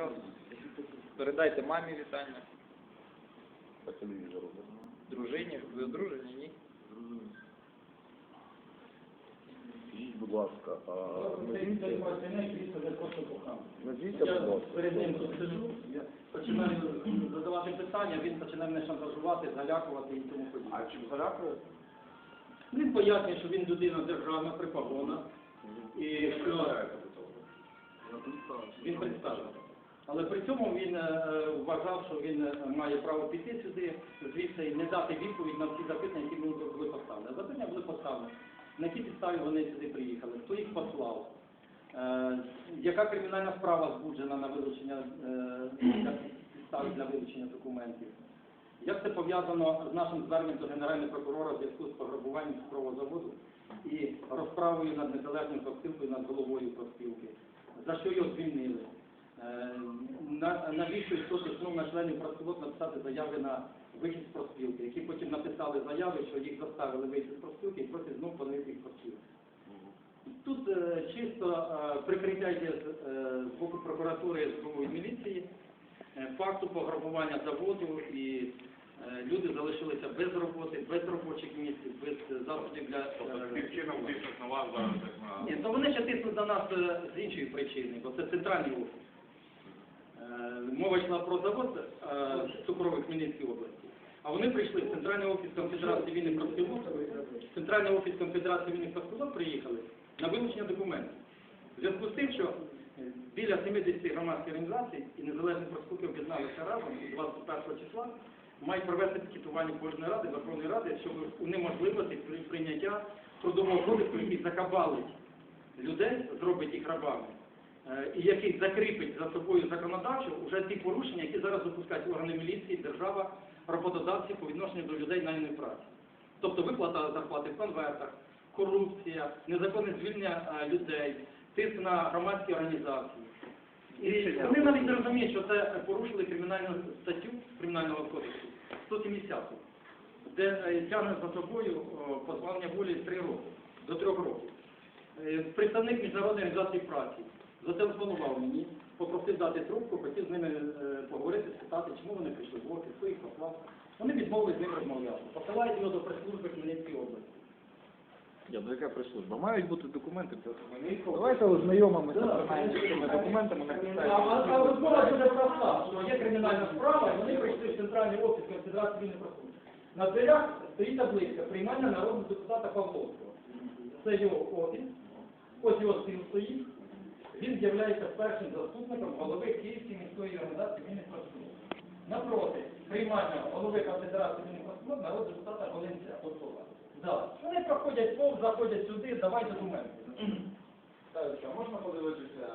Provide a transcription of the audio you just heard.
прекрасно. Передайте мамі вітання. По телевізору. Дружині. Ви одружені, ні? Скажіть, будь ласка, а назвіться, назвіться, Я будь ласка. перед ним тут сижу, я починаю задавати питання, він починає мене шантажувати, залякувати і тому подібне. А чим залякує? Він пояснює, що він людина державна при погонах і що він представив. Але при цьому він е, вважав, що він е, має право піти сюди, звідси і не дати відповідь на всі запитання, які були поставлені. Запитання були поставлені. На якій підставі вони сюди приїхали, хто їх послав, е, яка кримінальна справа збуджена на вилучення підстави для вилучення документів. Як це пов'язано з нашим зверненням до Генерального прокурора в зв'язку з пограбуванням цукрового заводу і розправою над незалежним профспілкою над головою профспілки? За що його звільнили? Е, на- Навіщо хтось існув на членів профспілок написати заяви на вихід з профспілки, які потім написали заяви, що їх заставили вийти з профспілки і просять знову поновити їх профспілку. Тут е, чисто е, прикриття йде з, е, з боку прокуратури СБУ і міліції е, факту пограбування заводу і е, люди залишилися без роботи, без робочих місць, без засобів для е, Таким чином тиснуть на вас зараз так на ні, то вони ще тиснуть на нас е, з іншої причини, бо це центральний офіс. Е, Мова йшла про завод е, цукровий в Хмельницькій області. А вони прийшли в Центральний офіс Конфедерації вільних профспілок, Центральний офіс Конфедерації вільних профспілок приїхали на вилучення документів. В зв'язку з тим, що біля 70 громадських організацій і незалежні профспілки об'єдналися разом 21 числа, мають провести пікетування кожної ради, Верховної Ради, щоб унеможливити при- прийняття трудового кодексу, який закабалить людей, зробить їх рабами, і який закріпить за собою законодавчо вже ті порушення, які зараз допускають органи міліції, держава, роботодавці по відношенню до людей найної праці. Тобто виплата зарплати в конвертах, корупція, незаконне звільнення е, людей, тиск на громадські організації. І вони навіть не розуміють, що це порушили кримінальну статтю Кримінального кодексу 170, де е, тягне за собою позбавлення волі з 3 роки, до 3 років. Е, Представник Міжнародної організації праці зателефонував мені, попросив дати трубку, хотів з ними е, поговорити, спитати, чому вони прийшли в офіс, хто їх послав. Вони відмовились з ним розмовляти. Посилають його до прес-служби Хмельницької області. Я до яка прес-служба? Мають бути документи. Давайте ознайомимося з цими документами А, розмова дуже проста, що є кримінальна справа, і вони прийшли в центральний офіс Конфедерації вільних профспілок. На дверях стоїть табличка приймання народного депутата Павловського. Це його офіс, ось його стіл стоїть. Він з'являється першим заступником голови Київської міської організації профспілок. Напроти приймання голови Конфедерації профспілок народ депутата Голинця особа. Да. Вони проходять повз, заходять сюди, давай документи. Так, можна подивитися